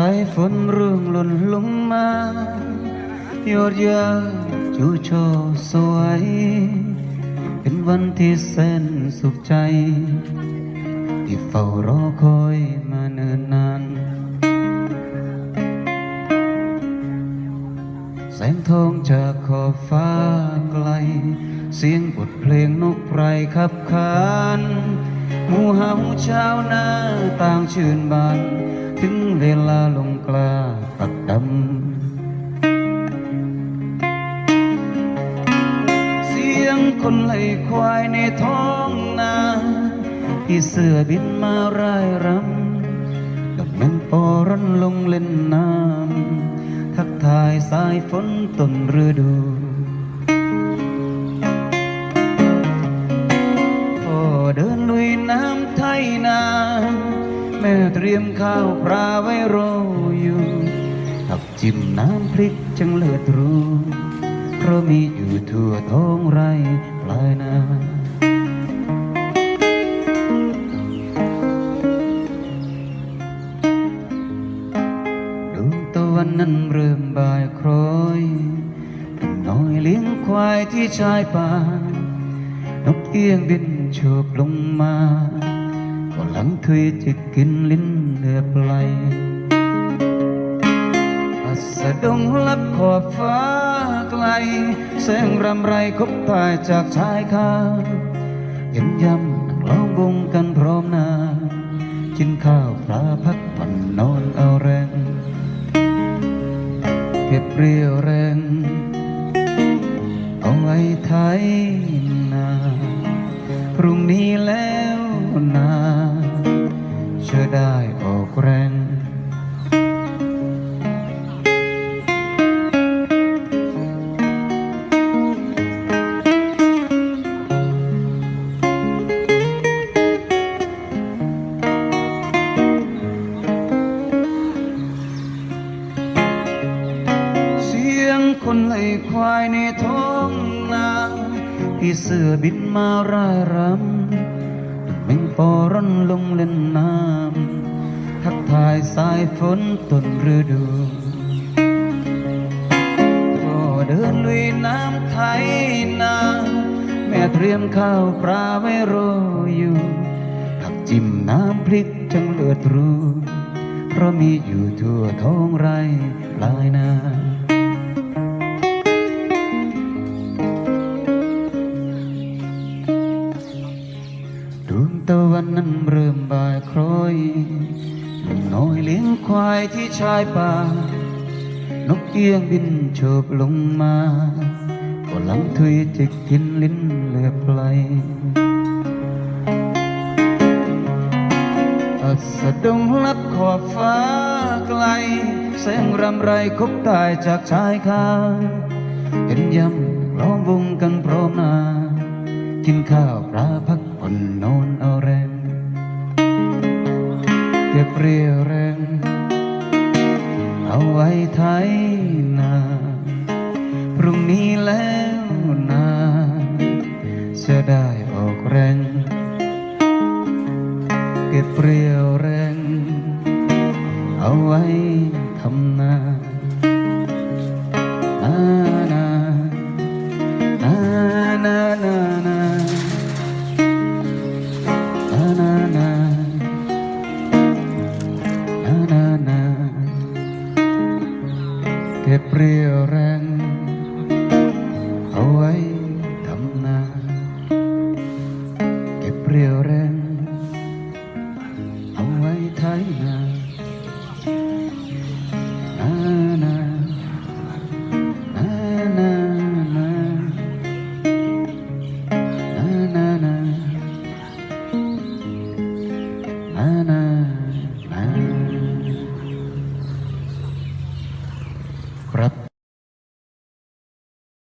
ายฝนร่วงหล่นลงมาหยดยาจูโชสวย เป็นวันที่แสนสุขใจ ที่เฝ้ารอคอยมาเนิ่นนาน แสงทองจากขอบฟ้าไกล เสียงบทเพลงนกไพรขับขานหมู่เฮาชาวนาต่างชื่นบาน ถึงเวลาลงกลาปักดำ เสียงคนไล่ควายในท้องนาที่เสือบินมาร่ายรำกับแมงปอร่อนลงเล่นน้ำทักทายสายฝนต้นฤดู เตรียมข้าวปลาไว้รออยู่ ตักจิ้มน้ำพริกจังเลิศรู้เพราะมีอยู่ทั่วท้องไร่ปลายนาดวงตะวันนั้นเริ่มบ่ายคล้อยตุ่มน้อยเลี้ยงควายที่ชายป่านกเอี้ยงบินโฉบลงมา ก็ลังถุยจะกินลิ้นเลือบไหลอัสดงลับขอบฟ้าไกลแสงรำไรคบตายจากชายคาเย็นยำล้อมวงกันพร้อมหน้ากินข้าวปลาพักผ่อนนอนเอาแรงเก็บเรียวแรง เอาไว้ไทย ได้ออกแรงเสียงคนไล่ควายในท้องนาพี่เสือบินมาร่ายรำ งปอร่นลงเล่นน้ำทักทายสายฝนต้นฤดูพ่อเดินลุยน้ำไทยนาแม่เตรียมข้าวปลาไว้รออยู่ผักจิ้มน้ำพริกจังเลือดรู้เพราะมีอยู่ทั่วท้องไร่ปลายนา ตะวันนั้นเริ่มบ่ายคล้อยลุงน้อยเลี้ยงควายที่ชายป่านกเอี้ยงบินโฉบลงมาก็ลังถุยจะกินลิ้นเหลือบไหลอัสดงลับขอบฟ้าไกล แสงรำไรคบตายจากชายคาเห็นยำล้อมวงกันพร้อมหน้ากินข้าวปลา ไว้ไทยนาพรุ่งนี้แล้วนาจะได้ออกแรง เก็บเรียว April rain.